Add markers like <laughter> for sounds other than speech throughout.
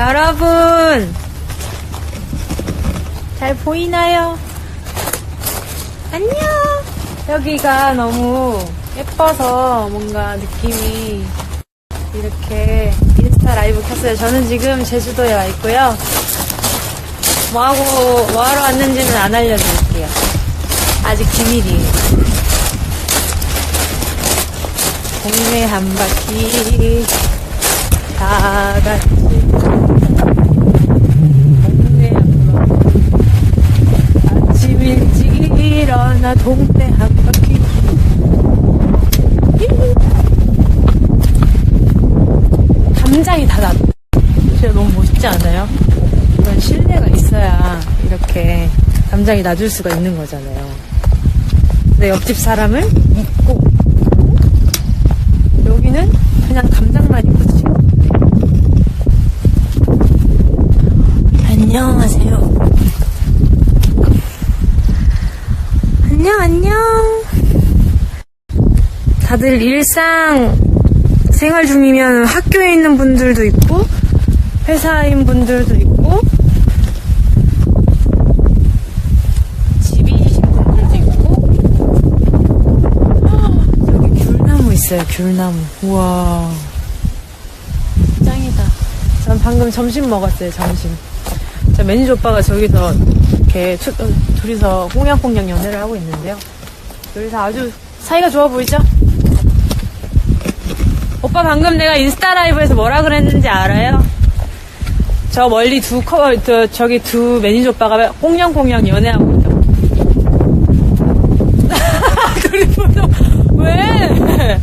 여러분, 잘 보이나요? 안녕! 여기가 너무 예뻐서 뭔가 느낌이 이렇게 인스타 라이브 켰어요. 저는 지금 제주도에 와 있고요. 뭐하고, 뭐하러 왔는지는 안 알려드릴게요. 아직 비밀이에요. 동네 한 바퀴 다 같이 아침 일찍 일어나 동네 한 바퀴 담장이 다 나. 진짜 너무 멋있지 않아요? 이런 실내가 있어야 이렇게 담장이 놔줄 수가 있는 거잖아요. 내 옆집 사람을 믿고 여기는 그냥 담장만 있고 지금 안녕하세요. 안녕 안녕. 다들 일상 생활 중이면 학교에 있는 분들도 있고 회사인 분들도 있고 집이신 분들도 있고 여기 귤나무 있어요, 귤나무. 우와. 짱이다. 전 방금 점심 먹었어요, 점심. 저 매니저 오빠가 저기서 이렇게 투- 어, 둘이서 꽁냥꽁냥 연애를 하고 있는데요. 둘이서 아주 사이가 좋아 보이죠? 오빠 방금 내가 인스타 라이브에서 뭐라 그랬는지 알아요? 저 멀리 두 커, 저, 저기 두 매니저 오빠가 꽁냥꽁냥 연애하고 있다고. <laughs> 보러, 왜?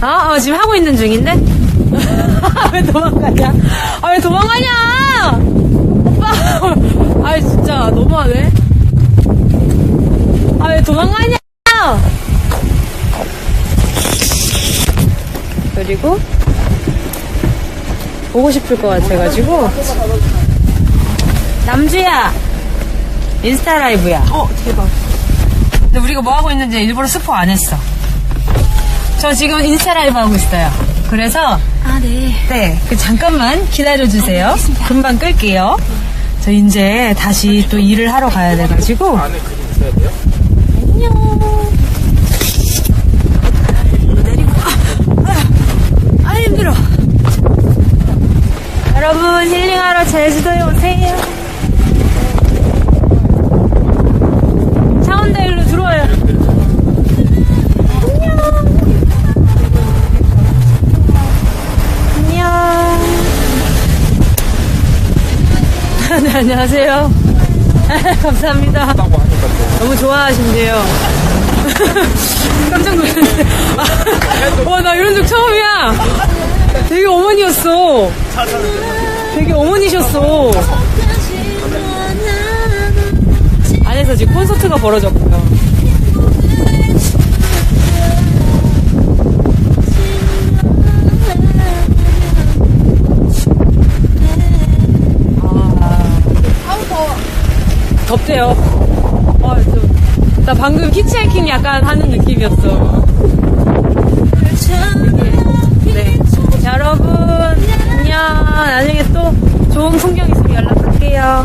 아, 어, 지금 하고 있는 중인데? <laughs> 왜 도망가냐? 아, 왜 도망가냐? 오빠! <laughs> 아, 진짜, 너무하네. 아, 왜 도망가냐? 그리고, 보고 싶을 것 같아가지고. 남주야! 인스타 라이브야. 어, 대박. 근데 우리가 뭐 하고 있는지 일부러 스포 안 했어. 저 지금 인스타 라이브 하고 있어요. 그래서 아, 네. 네, 그 잠깐만 기다려 주세요. 금방 끌게요. 저 이제 다시 또 일을 하러 가야 돼가지고. 안에 그림 있어야 돼요? 안녕. 내리고. 아, 아, 힘들어. 여러분 힐링하러 제주도에 오세요. 차원대 일로 들어와요. 안녕. 안녕. 네, 안녕하세요. <laughs> 감사합니다. 너무 좋아하신대요. <laughs> 깜짝 놀랐네. 와, 나 이런 적 처음이야. 되게 어머니였어. 되게 어머니셨어. 안에서 지금 콘서트가 벌어졌고요. 덥대요. 어, 아, 저, 나 방금 키치하이킹 약간 하는 느낌이었어. 네. 여러분, 안녕. 나중에 또 좋은 풍경 있으면 연락할게요.